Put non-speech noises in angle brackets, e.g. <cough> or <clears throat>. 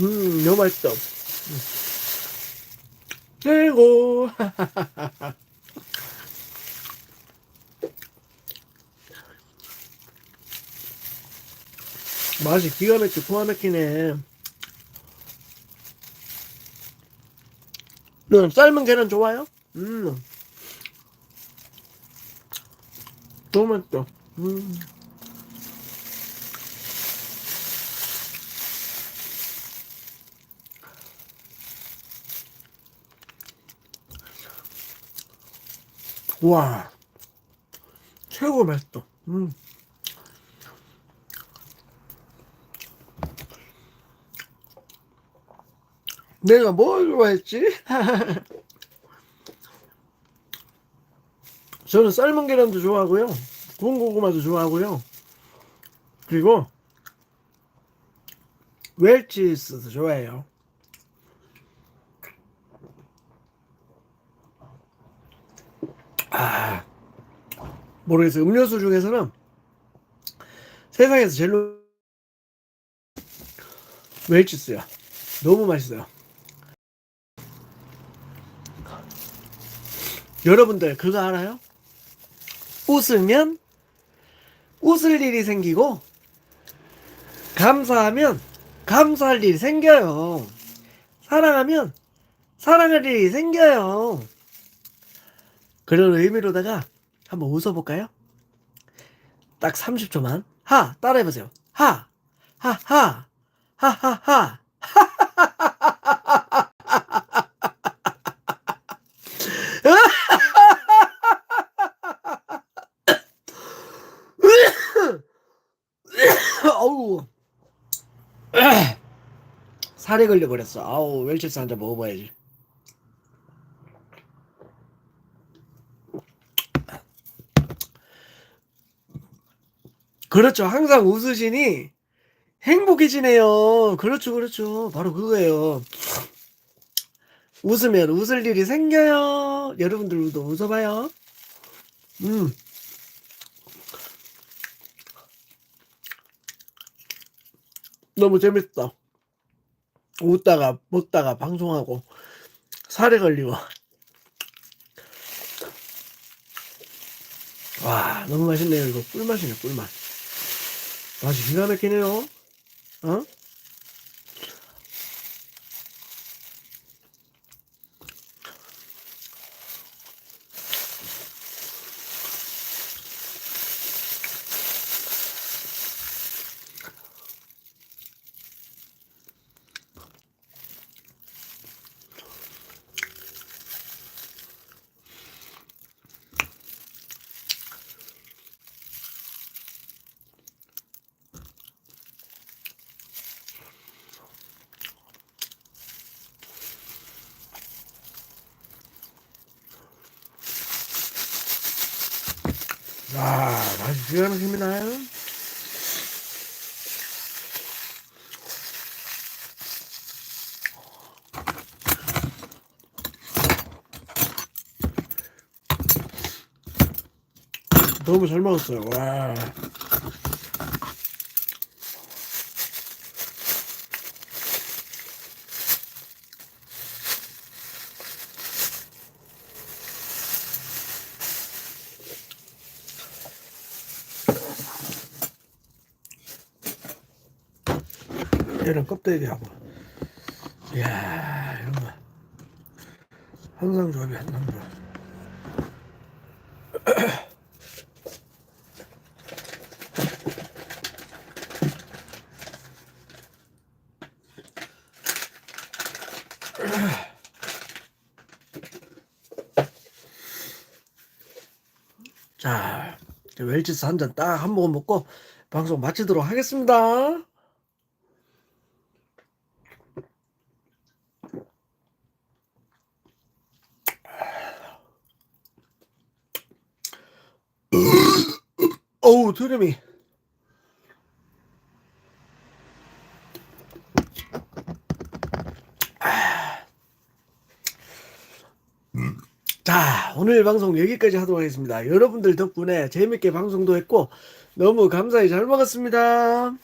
음, 너무 맛있다. 음. 최고. <laughs> 맛이 기가 막히게 소화 막히네. 너 삶은 계란 좋아요? 음. 너무 맛있다. 음. 와. 최고 맛있다. 음. 내가 뭘 좋아했지? <laughs> 저는 삶은 계란도 좋아하고요. 구운 고구마도 좋아하고요. 그리고 웰치스도 좋아해요. 아, 모르겠어요. 음료수 중에서는 세상에서 제일 웰치스야. 너무 맛있어요. 여러분들 그거 알아요? 웃으면 웃을 일이 생기고 감사하면 감사할 일이 생겨요. 사랑하면 사랑할 일이 생겨요. 그런 의미로다가 한번 웃어볼까요? 딱 30초만. 하! 따라해보세요. 하! 하! 하! 하! 하! 하! <laughs> 어우. <clears throat> 살이 걸려버렸어. 아우, 웰치스 한 잔 먹어봐야지. 그렇죠. 항상 웃으시니 행복해지네요. 그렇죠, 그렇죠. 바로 그거예요. 웃으면 웃을 일이 생겨요. 여러분들도 웃어봐요. 음. 너무 재밌다. 웃다가 먹다가 방송하고 살에 걸리고. 와, 너무 맛있네요. 이거 꿀맛이네, 꿀맛. 맛이 기가 막히네요. 어? 와, 맛이 기가 막힙니다. 너무 잘 먹었어요. 와. 얘는 껍데기하고. 이야, 이런 거. 항상 조합이 항상 조합. 자, 웰치스 한 잔 딱 한 모금 먹고 방송 마치도록 하겠습니다. 어우, 트름이. 자, 오늘 방송 여기까지 하도록 하겠습니다. 여러분들 덕분에 재밌게 방송도 했고, 너무 감사히 잘 먹었습니다.